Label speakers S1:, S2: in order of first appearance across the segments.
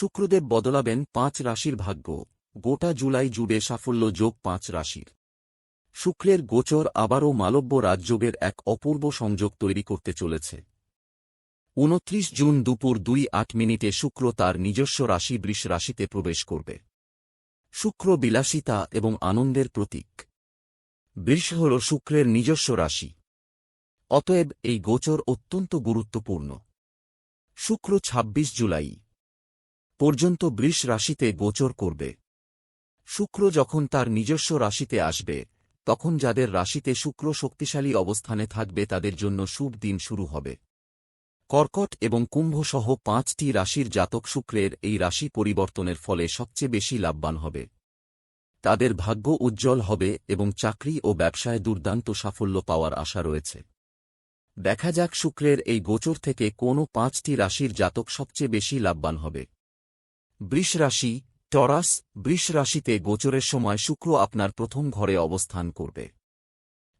S1: শুক্রদেব বদলাবেন পাঁচ রাশির ভাগ্য। গোটা জুলাই জুড়ে সাফল্য যোগ পাঁচ রাশির। শুক্রের গোচর আবারও মালব্য রাজযোগের এক অপূর্ব সংযোগ তৈরি করতে চলেছে। উনত্রিশ জুন দুপুর দুই আট মিনিটে শুক্র তার নিজস্ব রাশি বৃষ রাশিতে প্রবেশ করবে। শুক্র বিলাসিতা এবং আনন্দের প্রতীক। বৃষ হল শুক্রের নিজস্ব রাশি। অতএব এই গোচর অত্যন্ত গুরুত্বপূর্ণ। শুক্র ২৬ জুলাই। পর্যন্ত বৃষ রাশিতে গোচর করবে। শুক্র যখন তার নিজস্ব রাশিতে আসবে, তখন যাদের রাশিতে শুক্র শক্তিশালী অবস্থানে থাকবে তাদের জন্য শুভ দিন শুরু হবে। কর্কট এবং কুম্ভ সহ পাঁচটি রাশির জাতক শুক্রের এই রাশি পরিবর্তনের ফলে সবচেয়ে বেশি লাভবান হবে। তাদের ভাগ্য উজ্জ্বল হবে এবং চাকরি ও ব্যবসায় দুর্দান্ত সাফল্য পাওয়ার আশা রয়েছে। দেখা যাক শুক্রের এই গোচর থেকে কোন পাঁচটি রাশির জাতক সবচেয়ে বেশি লাভবান হবে। বৃষ রাশি টরাস বৃষ রাশিতে গোচরের সময় শুক্র আপনার প্রথম ঘরে অবস্থান করবে।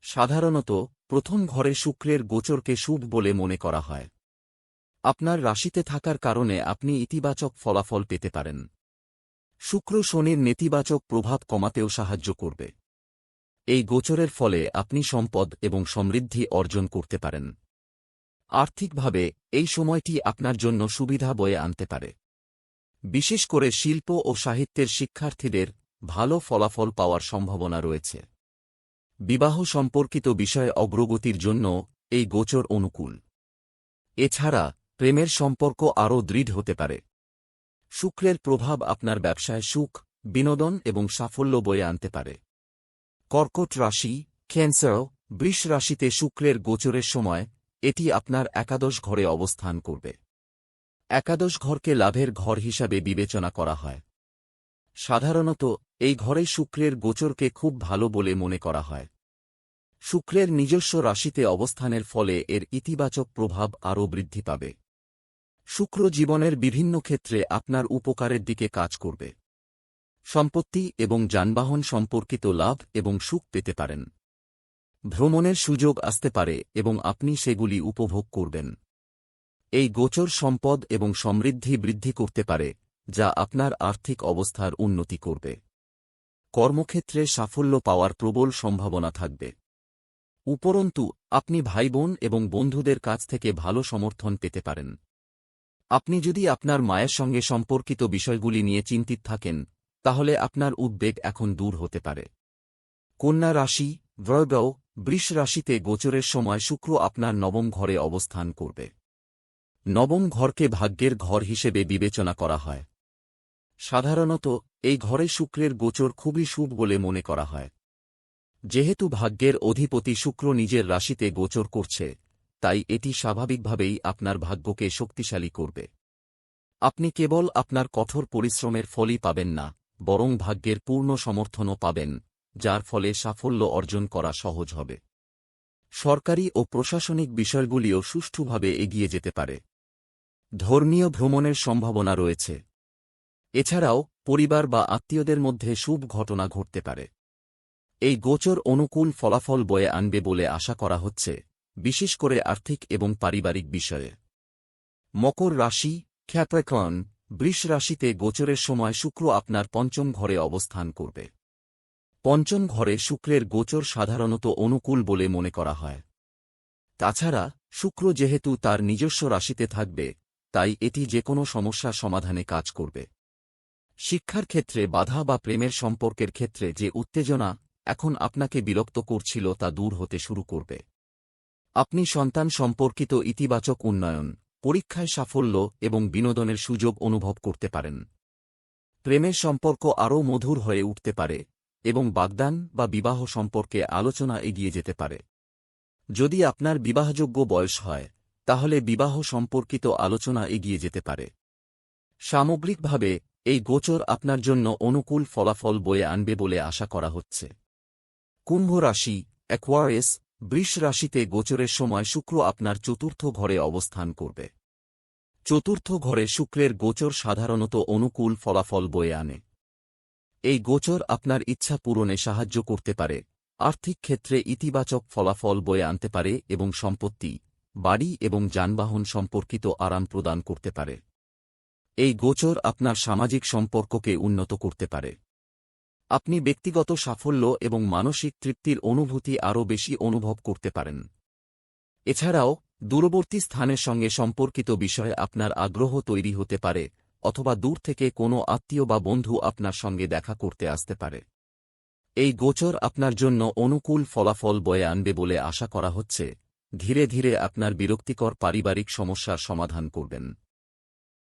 S1: সাধারণত, প্রথম ঘরে শুক্রের গোচরকে শুভ বলে মনে করা হয়। আপনার রাশিতে থাকার কারণে আপনি ইতিবাচক ফলাফল পেতে পারেন। শুক্র শনির নেতিবাচক প্রভাব কমাতেও সাহায্য করবে। এই গোচরের ফলে আপনি সম্পদ এবং সমৃদ্ধি অর্জন করতে পারেন। আর্থিকভাবে, এই সময়টি আপনার জন্য সুবিধা বয়ে আনতে পারে। বিশেষ করে শিল্প ও সাহিত্যের শিক্ষার্থীদের ভালো ফলাফল পাওয়ার সম্ভাবনা রয়েছে। বিবাহ সম্পর্কিত বিষয়ে অগ্রগতির জন্য এই গোচর অনুকূল। এছাড়া প্রেমের সম্পর্ক আরও দৃঢ় হতে পারে। শুক্রের প্রভাব আপনার ব্যবসায় সুখ, বিনোদন এবং সাফল্য বয়ে আনতে পারে। কর্কট রাশি, ক্যান্সার বৃষ রাশিতে শুক্রের গোচরের সময় এটি আপনার একাদশ ঘরে অবস্থান করবে। একাদশ ঘরকে লাভের ঘর হিসাবে বিবেচনা করা হয়। সাধারণত, এই ঘরে শুক্রের গোচরকে খুব ভালো বলে মনে করা হয়। শুক্রের নিজস্ব রাশিতে অবস্থানের ফলে এর ইতিবাচক প্রভাব আরও বৃদ্ধি পাবে। শুক্র জীবনের বিভিন্ন ক্ষেত্রে আপনার উপকারের দিকে কাজ করবে। সম্পত্তি এবং যানবাহন সম্পর্কিত লাভ এবং সুখ পেতে পারেন। ভ্রমণের সুযোগ আসতে পারে এবং আপনি সেগুলি উপভোগ করবেন। এই গোচর সম্পদ এবং সমৃদ্ধি বৃদ্ধি করতে পারে, যা আপনার আর্থিক অবস্থার উন্নতি করবে। কর্মক্ষেত্রে সাফল্য পাওয়ার প্রবল সম্ভাবনা থাকবে। উপরন্তু, আপনি ভাইবোন এবং বন্ধুদের কাছ থেকে ভালো সমর্থন পেতে পারেন। আপনি যদি আপনার মায়ের সঙ্গে সম্পর্কিত বিষয়গুলি নিয়ে চিন্তিত থাকেন, তাহলে আপনার উদ্বেগ এখন দূর হতে পারে। কন্যা রাশি ব্রয়গও বৃষ রাশিতে গোচরের সময় শুক্র আপনার নবম ঘরে অবস্থান করবে। নবম ঘরকে ভাগ্যের ঘর হিসেবে বিবেচনা করা হয়। সাধারণত, এই ঘরে শুক্রের গোচর খুবই শুভ বলে মনে করা হয়। যেহেতু ভাগ্যের অধিপতি শুক্র নিজের রাশিতে গোচর করছে, তাই এটি স্বাভাবিকভাবেই আপনার ভাগ্যকে শক্তিশালী করবে। আপনি কেবল আপনার কঠোর পরিশ্রমের ফলই পাবেন না, বরং ভাগ্যের পূর্ণ সমর্থনও পাবেন, যার ফলে সাফল্য অর্জন করা সহজ হবে। সরকারি ও প্রশাসনিক বিষয়গুলিও সুষ্ঠুভাবে এগিয়ে যেতে পারে। ধর্মীয় ভ্রমণের সম্ভাবনা রয়েছে। এছাড়াও, পরিবার বা আত্মীয়দের মধ্যে শুভ ঘটনা ঘটতে পারে। এই গোচর অনুকূল ফলাফল বয়ে আনবে বলে আশা করা হচ্ছে, বিশেষ করে আর্থিক এবং পারিবারিক বিষয়ে। মকর রাশি খ্যাপ্রেকন বৃষ রাশিতে গোচরের সময় শুক্র আপনার পঞ্চম ঘরে অবস্থান করবে। পঞ্চম ঘরে শুক্রের গোচর সাধারণত অনুকূল বলে মনে করা হয়। তাছাড়া, শুক্র যেহেতু তার নিজস্ব রাশিতে থাকবে তাই এটি যে কোনো সমস্যা সমাধানে কাজ করবে। শিক্ষার ক্ষেত্রে বাধা বা প্রেমের সম্পর্কের ক্ষেত্রে যে উত্তেজনা এখন আপনাকে বিরক্ত করছিল তা দূর হতে শুরু করবে। আপনি সন্তান সম্পর্কিত ইতিবাচক উন্নয়ন, পরীক্ষায় সাফল্য এবং বিনোদনের সুযোগ অনুভব করতে পারেন। প্রেমের সম্পর্ক আরও মধুর হয়ে উঠতে পারে এবং বাগদান বা বিবাহ সম্পর্কে আলোচনা এগিয়ে যেতে পারে। যদি আপনার বিবাহযোগ্য বয়স হয় তাহলে বিবাহ সম্পর্কিত আলোচনা এগিয়ে যেতে পারে। সামগ্রিকভাবে, এই গোচর আপনার জন্য অনুকূল ফলাফল বয়ে আনবে বলে আশা করা হচ্ছে। কুম্ভ রাশি অ্যাকোয়ারিয়াস বৃষ রাশিতে গোচরের সময় শুক্র আপনার চতুর্থ ঘরে অবস্থান করবে। চতুর্থ ঘরে শুক্রের গোচর সাধারণত অনুকূল ফলাফল বয়ে আনে। এই গোচর আপনার ইচ্ছা পূরণে সাহায্য করতে পারে, আর্থিক ক্ষেত্রে ইতিবাচক ফলাফল বয়ে আনতে পারে এবং সম্পত্তি বাড়ি এবং যানবাহন সম্পর্কিত আরাম প্রদান করতে পারে। এই গোচর আপনার সামাজিক সম্পর্ককে উন্নত করতে পারে। আপনি ব্যক্তিগত সাফল্য এবং মানসিক তৃপ্তির অনুভূতি আরও বেশি অনুভব করতে পারেন। এছাড়াও, দূরবর্তী স্থানের সঙ্গে সম্পর্কিত বিষয়ে আপনার আগ্রহ তৈরি হতে পারে, অথবা দূর থেকে কোনো আত্মীয় বা বন্ধু আপনার সঙ্গে দেখা করতে আসতে পারে। এই গোচর আপনার জন্য অনুকূল ফলাফল বয়ে আনবে বলে আশা করা হচ্ছে। ধীরে ধীরে আপনার বিরক্তিকর পারিবারিক সমস্যার সমাধান করবেন।